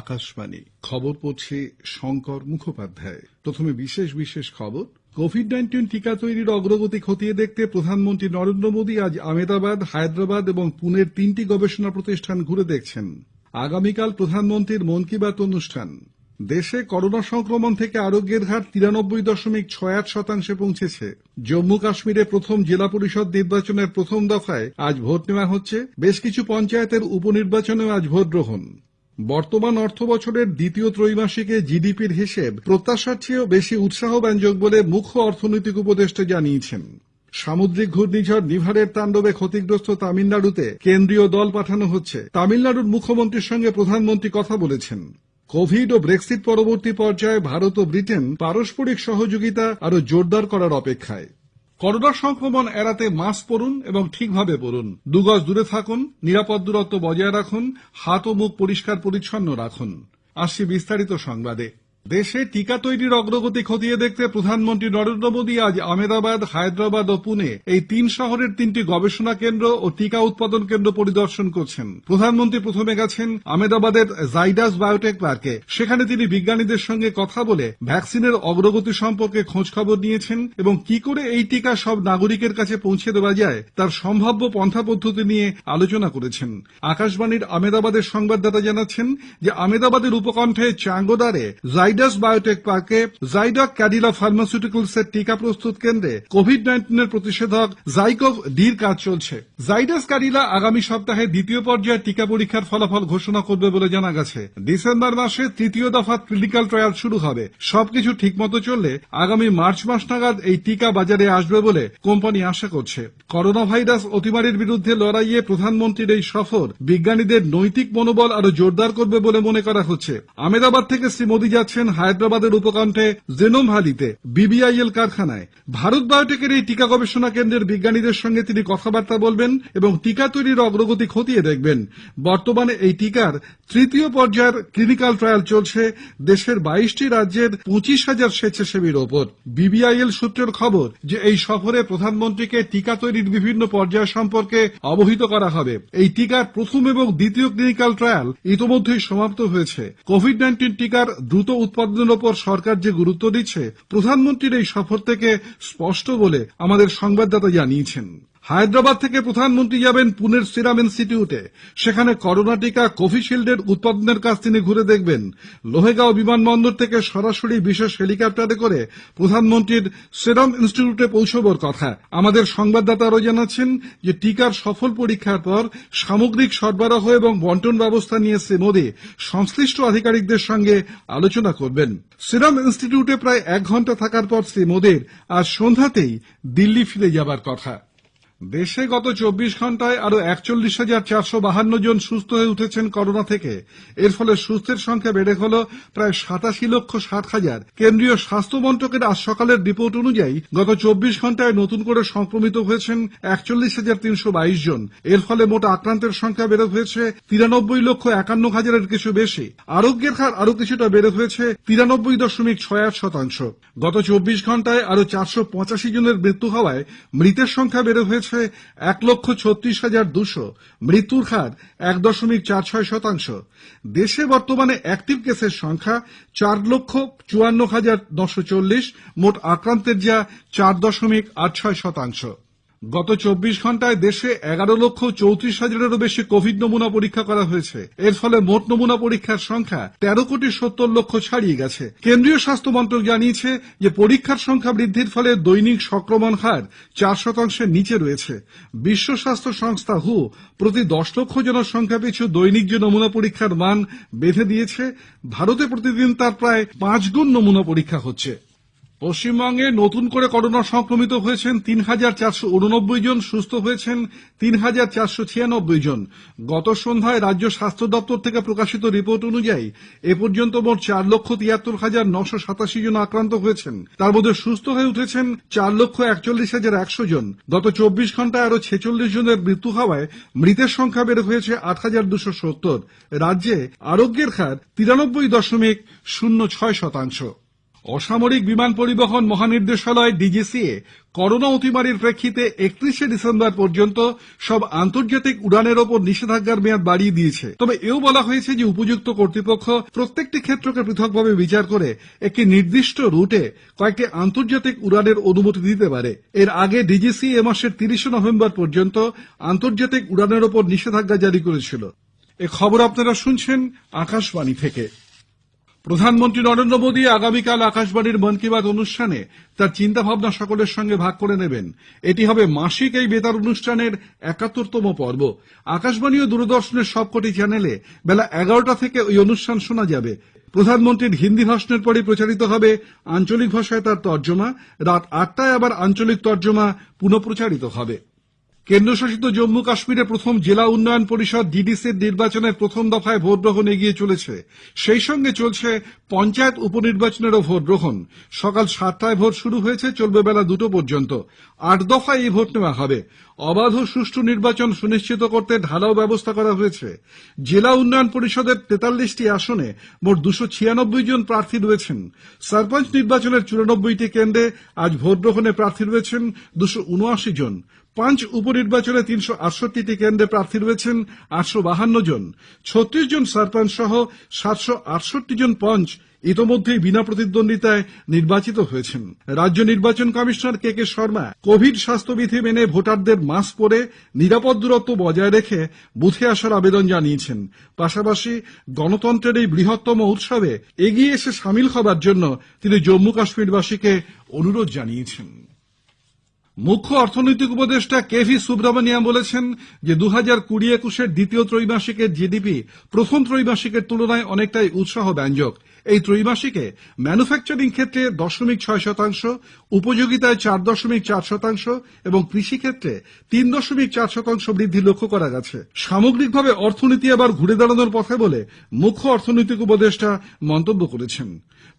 আকাশবাণী, খবর পড়ছে শঙ্কর মুখোপাধ্যায়। প্রথমে বিশেষ বিশেষ খবর কোভিড নাইন্টিন টিকা তৈরির অগ্রগতি খতিয়ে দেখতে প্রধানমন্ত্রী নরেন্দ্র মোদী আজ আমেদাবাদ, হায়দ্রাবাদ এবং পুনের তিনটি গবেষণা প্রতিষ্ঠান ঘুরে দেখছেন। আগামীকাল প্রধানমন্ত্রীর মন কি বাত অনুষ্ঠান। দেশে করোনা সংক্রমণ থেকে আরোগ্যের হার তিরানব্বই দশমিক ছয় আট শতাংশে পৌঁছেছে। জম্মু কাশ্মীরে প্রথম জেলা পরিষদ নির্বাচনের প্রথম দফায় আজ ভোট নেওয়া হচ্ছে। বেশ কিছু পঞ্চায়েতের উপনির্বাচনেও আজ ভোট গ্রহণ বর্তমান অর্থ বছরের দ্বিতীয় ত্রৈমাসিকে জিডিপির হিসেব প্রত্যাশার চেয়েও বেশি উৎসাহ উৎসাহব্যঞ্জক বলে মুখ্য অর্থনৈতিক উপদেষ্টা জানিয়েছেন। সামুদ্রিক ঘূর্ণিঝড় নিভারের তাণ্ডবে ক্ষতিগ্রস্ত তামিলনাড়ুতে কেন্দ্রীয় দল পাঠানো হচ্ছে। তামিলনাড়ুর মুখ্যমন্ত্রীর সঙ্গে প্রধানমন্ত্রী কথা বলেছেন। কোভিড ও ব্রেক্সিট পরবর্তী পর্যায়ে ভারত ও ব্রিটেন পারস্পরিক সহযোগিতা আরও জোরদার করার অপেক্ষায়। করোনা সংক্রমণ এড়াতে মাস্ক পরুন এবং ঠিকভাবে পরুন। দুগজ দূরে থাকুন, নিরাপদ দূরত্ব বজায় রাখুন, হাত ও মুখ পরিষ্কার পরিচ্ছন্ন রাখুন। আসছি বিস্তারিত সংবাদে। দেশে টিকা তৈরির অগ্রগতি খতিয়ে দেখতে প্রধানমন্ত্রী নরেন্দ্র মোদী আজ আমেদাবাদ হায়দ্রাবাদ ও পুনে এই তিন শহরের তিনটি গবেষণা কেন্দ্র ও টিকা উৎপাদন কেন্দ্র পরিদর্শন করছেন। প্রধানমন্ত্রী প্রথমে গেছেন আমেদাবাদের জাইডাস বায়োটেক পার্কে। সেখানে তিনি বিজ্ঞানীদের সঙ্গে কথা বলে ভ্যাকসিনের অগ্রগতি সম্পর্কে খোঁজখবর নিয়েছেন এবং কি করে এই টিকা সব নাগরিকের কাছে পৌঁছে দেওয়া যায় তার সম্ভাব্য পন্থা পদ্ধতি নিয়ে আলোচনা করেছেন। আকাশবাণীর আমেদাবাদের সংবাদদাতা জানাচ্ছেন যে আমেদাবাদের উপকণ্ঠে চাঙ্গোদারে জাইডাস বায়োটেক পার্কে জাইডক ক্যাডিলা ফার্মাসিউটিক্যালসের টিকা প্রস্তুত কেন্দ্রে কোভিড নাইন্টিনের প্রতিষেধক জাইকোভ ডির কাজ চলছে। জাইডাস ক্যাডিলা আগামী সপ্তাহে দ্বিতীয় পর্যায়ের টিকা পরীক্ষার ফলাফল ঘোষণা করবে বলে জানা গেছে। ডিসেম্বর মাসে তৃতীয় দফা ক্লিনিক্যাল ট্রায়াল শুরু হবে। সবকিছু ঠিকমতো চললে আগামী মার্চ মাস নাগাদ এই টিকা বাজারে আসবে বলে কোম্পানি আশা করছে। করোনা ভাইরাস অতিমারির বিরুদ্ধে লড়াইয়ে প্রধানমন্ত্রীর এই সফর বিজ্ঞানীদের নৈতিক মনোবল আরও জোরদার করবে বলে মনে করা হচ্ছে। আমেদাবাদ থেকে শ্রী মোদী যাচ্ছেন হায়দ্রাবাদের উপকণ্ঠে জেনোম ভ্যালিতে বিবিআইএল কারখানায়। ভারত বায়োটেকের এই টিকা গবেষণা কেন্দ্রের বিজ্ঞানীদের সঙ্গে তিনি কথাবার্তা বলবেন এবং টিকা তৈরির অগ্রগতি খতিয়ে দেখবেন। বর্তমানে এই টিকার তৃতীয় পর্যায়ের ক্লিনিক্যাল ট্রায়াল চলছে দেশের বাইশটি রাজ্যের পঁচিশ হাজার স্বেচ্ছাসেবীর ওপর। বিবিআইএল সূত্রের খবর যে এই সফরে প্রধানমন্ত্রীকে টিকা তৈরির বিভিন্ন পর্যায় সম্পর্কে অবহিত করা হবে। এই টিকার প্রথম এবং দ্বিতীয় ক্লিনিক্যাল ট্রায়াল ইতোমধ্যেই সমাপ্ত হয়েছে। কোভিড নাইন্টিন টিকার দ্রুত উৎপাদনের ওপর সরকার যে গুরুত্ব দিচ্ছে, প্রধানমন্ত্রীর এই সফর থেকে স্পষ্ট বলে আমাদের সংবাদদাতা জানিয়েছেন। হায়দ্রাবাদ থেকে প্রধানমন্ত্রী যাবেন পুনের সিরাম ইনস্টিটিউটে। সেখানে করোনা টিকা, কোভিশিল্ডের উৎপাদনের কাজ তিনি ঘুরে দেখবেন। লোহেগাঁও বিমানবন্দর থেকে সরাসরি বিশেষ হেলিকপ্টারে করে প্রধানমন্ত্রীর সিরাম ইনস্টিটিউটে পৌঁছবার কথা। আমাদের সংবাদদাতা আরও জানাচ্ছেন যে টিকার সফল পরীক্ষার পর সামগ্রিক সরবরাহ এবং বন্টন ব্যবস্থা নিয়ে শ্রী মোদী সংশ্লিষ্ট আধিকারিকদের সঙ্গে আলোচনা করবেন। সিরাম ইনস্টিটিউটে প্রায় এক ঘণ্টা থাকার পর শ্রী মোদীর আজ সন্ধ্যাতেই দিল্লি ফিরে যাবার কথা। দেশে গত চব্বিশ ঘন্টায় আরও একচল্লিশ হাজার চারশো বাহান্ন জন সুস্থ হয়ে উঠেছেন করোনা থেকে। এর ফলে সুস্থের সংখ্যা বেড়ে হল প্রায় সাতাশি লক্ষ ষাট হাজার। কেন্দ্রীয় স্বাস্থ্য মন্ত্রকের আজ সকালের রিপোর্ট অনুযায়ী গত চব্বিশ ঘন্টায় নতুন করে সংক্রমিত হয়েছেন একচল্লিশ হাজার তিনশো বাইশ জন। এর ফলে মোট আক্রান্তের সংখ্যা বেড়ে হয়েছে তিরানব্বই লক্ষ একান্ন হাজারের কিছু বেশি। আরোগ্যের হার আরও কিছুটা বেড়ে হয়েছে তিরানব্বই দশমিক ছয় আট শতাংশ। গত চব্বিশ ঘন্টায় আরও চারশো পঁচাশি জনের মৃত্যু হওয়ায় মৃতের সংখ্যা বেড়ে হয়েছে হয়েছে এক লক্ষ ছত্রিশ হাজার দুশো, মৃত্যুর হার এক দশমিক চার ছয় শতাংশ। দেশে বর্তমানে অ্যাক্টিভ কেসের সংখ্যা চার লক্ষ চুয়ান্ন হাজার নশো চল্লিশ, মোট আক্রান্তের যা চার দশমিক আট ছয় শতাংশ। গত চব্বিশ ঘন্টায় দেশে এগারো লক্ষ চৌত্রিশ হাজারেরও বেশি কোভিড নমুনা পরীক্ষা করা হয়েছে। এর ফলে মোট নমুনা পরীক্ষার সংখ্যা তেরো কোটি সত্তর লক্ষ ছাড়িয়ে গেছে। কেন্দ্রীয় স্বাস্থ্য মন্ত্রক জানিয়েছে যে, পরীক্ষার সংখ্যা বৃদ্ধির ফলে দৈনিক সংক্রমণ হার চার শতাংশের নিচে রয়েছে। বিশ্ব স্বাস্থ্য সংস্থা হু প্রতি দশ লক্ষ জনসংখ্যা পিছু দৈনিক যে নমুনা পরীক্ষার মান বেঁধে দিয়েছে, ভারতে প্রতিদিন তার প্রায় পাঁচ গুণ নমুনা পরীক্ষা হচ্ছে। পশ্চিমবঙ্গে নতুন করে করোনা সংক্রমিত হয়েছেন তিন হাজার চারশো উননব্বই জন, সুস্থ হয়েছেন তিন হাজার চারশো ছিয়ানব্বই জন। গত সন্ধ্যায় রাজ্য স্বাস্থ্য দপ্তর থেকে প্রকাশিত রিপোর্ট অনুযায়ী, এ পর্যন্ত মোট চার লক্ষ তিয়াত্তর হাজার নশো সাতাশি জন আক্রান্ত হয়েছেন। তার মধ্যে সুস্থ হয়ে উঠেছেন চার লক্ষ একচল্লিশ হাজার একশো জন। গত চব্বিশ ঘন্টায় আরও ছেচল্লিশ জনের মৃত্যু হওয়ায় মৃতের সংখ্যা বেড়ে হয়েছে আট হাজার দুশো সত্তর। রাজ্যে আরোগ্যের হার তিরানব্বই দশমিক শূন্য ছয় শতাংশ। অসামরিক বিমান পরিবহন মহানির্দেশালয় ডিজিসিএ করোনা অতিমারির প্রেক্ষিতে একত্রিশে ডিসেম্বর পর্যন্ত সব আন্তর্জাতিক উড়ানের ওপর নিষেধাজ্ঞার মেয়াদ বাড়িয়ে দিয়েছে। তবে এও বলা হয়েছে যে উপযুক্ত কর্তৃপক্ষ প্রত্যেকটি ক্ষেত্রকে পৃথকভাবে বিচার করে একটি নির্দিষ্ট রুটে কয়েকটি আন্তর্জাতিক উড়ানের অনুমতি দিতে পারে। এর আগে ডিজিসি এ মাসের তিরিশে নভেম্বর পর্যন্ত আন্তর্জাতিক উড়ানের ওপর নিষেধাজ্ঞা জারি করেছিল। এ খবর আপনারা শুনছেন আকাশবাণী থেকে। প্রধানমন্ত্রী নরেন্দ্র মোদী আগামীকাল আকাশবাণীর মন কি বাত অনুষ্ঠানে তার চিন্তাভাবনা সকলের সঙ্গে ভাগ করে নেবেন। এটি হবে মাসিক এই বেতার অনুষ্ঠানের একাত্তরতম পর্ব। আকাশবাণী ও দূরদর্শনের সবকটি চ্যানেলে বেলা এগারোটা থেকে ওই অনুষ্ঠান শোনা যাবে। প্রধানমন্ত্রীর হিন্দি ভাষণের পরে প্রচারিত হবে আঞ্চলিক ভাষায় তার তর্জমা। রাত আটটায় আবার আঞ্চলিক তর্জমা পুনঃপ্রচারিত হবে। কেন্দ্রশাসিত জম্মু কাশ্মীরে প্রথম জেলা উন্নয়ন পরিষদ ডিডিসি র নির্বাচনের প্রথম দফায় ভোটগ্রহণ এগিয়ে চলেছে। সেই সঙ্গে চলছে পঞ্চায়েত উপনির্বাচনেরও ভোট গ্রহণ সকাল সাতটায় ভোট শুরু হয়েছে, চলবে বেলা দুটো পর্যন্ত। আট দফায় এই ভোট নেওয়া হবে। অবাধ ও সুষ্ঠু নির্বাচন সুনিশ্চিত করতে ঢালাও ব্যবস্থা করা হয়েছে। জেলা উন্নয়ন পরিষদের তেতাল্লিশটি আসনে মোট দুশো ছিয়ানব্বই জন প্রার্থী রয়েছেন। সরপঞ্চ নির্বাচনের চুরানব্বইটি কেন্দ্রে আজ ভোট গ্রহণে প্রার্থী রয়েছেন দুশো উনআশি জন। পাঁচ উপনির্বাচনে তিনশো আটষট্টিটি কেন্দ্রে প্রার্থী রয়েছেন আটশো বাহান্ন জন। ছত্রিশ জন সরপঞ্চ সহ সাতশো আটষট্টি জন পঞ্চ ইতোমধ্যেই বিনা প্রতিদ্বন্দ্বিতায় নির্বাচিত হয়েছেন। রাজ্য নির্বাচন commissioner K K Sharma Covid স্বাস্থ্যবিধি মেনে ভোটারদের মাস্ক পরে নিরাপদ দূরত্ব বজায় রেখে বুথে আসার আবেদন জানিয়েছেন। পাশাপাশি গণতন্ত্রের এই বৃহত্তম উৎসবে এগিয়ে এসে সামিল হবার জন্য তিনি জম্মু কাশ্মীরবাসীকে অনুরোধ জানিয়েছেন। মুখ্য অর্থনৈতিক উপদেষ্টা কে ভি সুব্রমণিয়াম বলেছেন দু হাজার কুড়ি একুশের দ্বিতীয় ত্রৈমাসিকের জিডিপি প্রথম ত্রৈমাসিকের তুলনায় অনেকটাই উৎসাহ ব্যঞ্জক এই ত্রৈমাসিকে ম্যানুফ্যাকচারিং ক্ষেত্রে দশমিক ছয় শতাংশ, উপযোগিতায় চার দশমিক চার শতাংশ এবং কৃষিক্ষেত্রে তিন দশমিক চার শতাংশ বৃদ্ধি লক্ষ্য করা গেছে সামগ্রিকভাবে অর্থনীতি আবার ঘুরে দাঁড়ানোর পথে বলে মুখ্য অর্থনৈতিক উপদেষ্টা মন্তব্য করেছেন।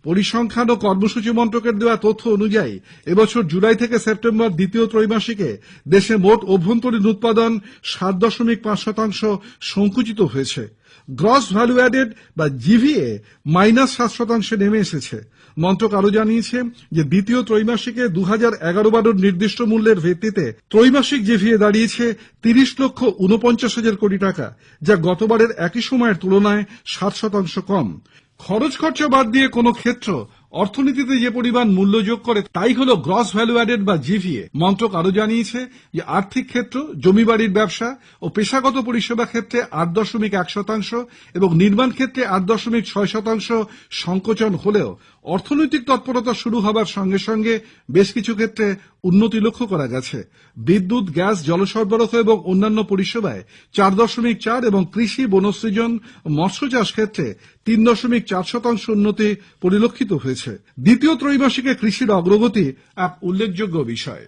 পরিসংখ্যান ও কর্মসূচি মন্ত্রকের দেওয়া তথ্য অনুযায়ী, এবছর জুলাই থেকে সেপ্টেম্বর দ্বিতীয় ত্রৈমাসিকে দেশে মোট অভ্যন্তরীণ উৎপাদন সাত দশমিক পাঁচ শতাংশ সংকুচিত হয়েছে। গ্রস ভ্যালু অ্যাডেড বা জিভিএ মাইনাস সাত শতাংশে নেমে এসেছে। মন্ত্রক আরও জানিয়েছে যে দ্বিতীয় ত্রৈমাসিকে দু হাজার এগারো বারোর নির্দিষ্ট মূল্যের ভিত্তিতে ত্রৈমাসিক জিভিএ দাঁড়িয়েছে তিরিশ লক্ষ উনপঞ্চাশ হাজার কোটি টাকা, যা গতবারের একই সময়ের তুলনায় সাত শতাংশ কম। খরচ খরচা বাদ দিয়ে কোনো ক্ষেত্র, অর্থনীতিতে যে পরিমাণ মূল্য যোগ করে, তাই হল গ্রস ভ্যালু অ্যাডেড বা জিভিএ মন্ত্রক আরও জানিয়েছে যে, আর্থিক ক্ষেত্র জমি বাড়ির ব্যবসা ও পেশাগত পরিষেবা ক্ষেত্রে আট দশমিক এক শতাংশ এবং নির্মাণ ক্ষেত্রে আট দশমিক ছয় শতাংশ সংকোচন হলেও অর্থনৈতিক তৎপরতা শুরু হবার সঙ্গে সঙ্গে বেশ কিছু ক্ষেত্রে উন্নতি লক্ষ্য করা গেছে। বিদ্যুৎ, গ্যাস, জল সরবরাহ এবং অন্যান্য পরিষেবায় চার দশমিক চার এবং কৃষি বনসৃজন মৎস্য চাষ ক্ষেত্রে তিন দশমিক চার শতাংশ উন্নতি পরিলক্ষিত হয়েছে। দ্বিতীয় ত্রৈমাসিকে কৃষির অগ্রগতি এক উল্লেখযোগ্য বিষয়।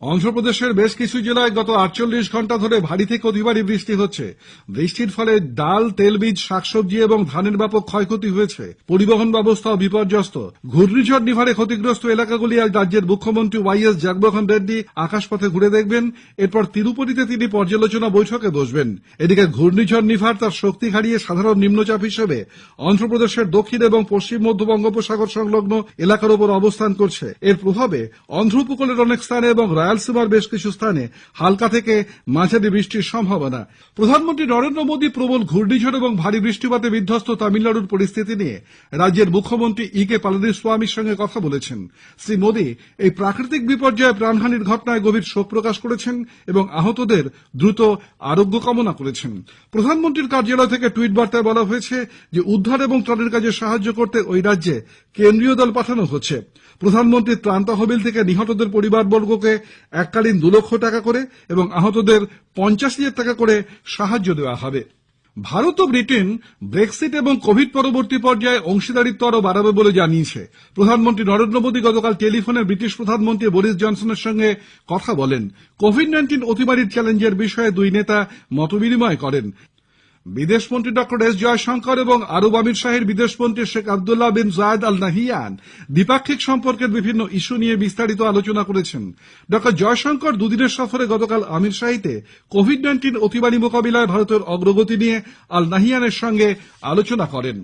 অন্ধ্রপ্রদেশের বেশ কিছু জেলায় গত আটচল্লিশ ঘণ্টা ধরে ভারী থেকে অতি ভারী বৃষ্টি হচ্ছে। বৃষ্টির ফলে ডাল, তেলবীজ, শাকসবজি এবং ধানের ব্যাপক ক্ষয়ক্ষতি হয়েছে। পরিবহন ব্যবস্থাও বিপর্যস্ত। ঘূর্ণিঝড় নিভারে ক্ষতিগ্রস্ত এলাকাগুলি আজ রাজ্যের মুখ্যমন্ত্রী ওয়াই এস জগমোহন রেড্ডি আকাশপথে ঘুরে দেখবেন। এরপর তিরুপতিতে তিনি পর্যালোচনা বৈঠকে বসবেন। এদিকে ঘূর্ণিঝড় নিভার তার শক্তি হারিয়ে সাধারণ নিম্নচাপ হিসেবে অন্ধ্রপ্রদেশের দক্ষিণ এবং পশ্চিম মধ্য বঙ্গোপসাগর সংলগ্ন এলাকার ওপর অবস্থান করছে। এর প্রভাবে অন্ধ্র উপকূলের অনেক স্থানে এবং রায়ালসীমার বেশ কিছু স্থানে হালকা থেকে মাঝারি বৃষ্টির সম্ভাবনা। প্রধানমন্ত্রী নরেন্দ্র মোদী প্রবল ঘূর্ণিঝড় এবং ভারী বৃষ্টিপাতে বিধ্বস্ত তামিলনাড়ুর পরিস্থিতি নিয়ে রাজ্যের মুখ্যমন্ত্রী ই কে পালানিস্বামীর সঙ্গে কথা বলেছেন। শ্রী মোদী এই প্রাকৃতিক বিপর্যয়ে প্রাণহানির ঘটনায় গভীর শোক প্রকাশ করেছেন এবং আহতদের দ্রুত আরোগ্য কামনা করেছেন। প্রধানমন্ত্রীর কার্যালয় থেকে টুইট বার্তায় বলা হয়েছে যে উদ্ধার এবং ত্রাণের কাজে সাহায্য করতে ওই রাজ্যে কেন্দ্রীয় দল পাঠানো হচ্ছে। প্রধানমন্ত্রীর ত্রাণ তহবিল থেকে নিহতদের পরিবারবর্গকে এককালীন দু লক্ষ টাকা করে এবং আহতদের পঞ্চাশ হাজার টাকা করে সাহায্য দেওয়া হবে। ভারত ও ব্রিটেন ব্রেক্সিট এবং কোভিড পরবর্তী পর্যায়ে অংশীদারিত্ব আরও বাড়াবে বলে জানিয়েছে। প্রধানমন্ত্রী নরেন্দ্র মোদী গতকাল টেলিফোনে ব্রিটিশ প্রধানমন্ত্রী বরিস জনসনের সঙ্গে কথা বলেন। কোভিড নাইন্টিন অতিমারির চ্যালেঞ্জের বিষয়ে দুই নেতা মতবিনিময় করেন। বিদেশমন্ত্রী ডক্টর এস জয়শঙ্কর এবং আরব আমির শাহের বিদেশমন্ত্রী শেখ আবদুল্লাহ বিন জায়দ আল নাহিয়ান দ্বিপাক্ষিক সম্পর্কের বিভিন্ন ইস্যু নিয়ে বিস্তারিত আলোচনা করেছেন। ডক্টর জয়শঙ্কর দুদিনের সফরে গতকাল আমির শাহীতে কোভিড নাইন্টিন অতিমারি মোকাবিলায় ভারতের অগ্রগতি নিয়ে আল নাহিয়ানের সঙ্গে আলোচনা করেন।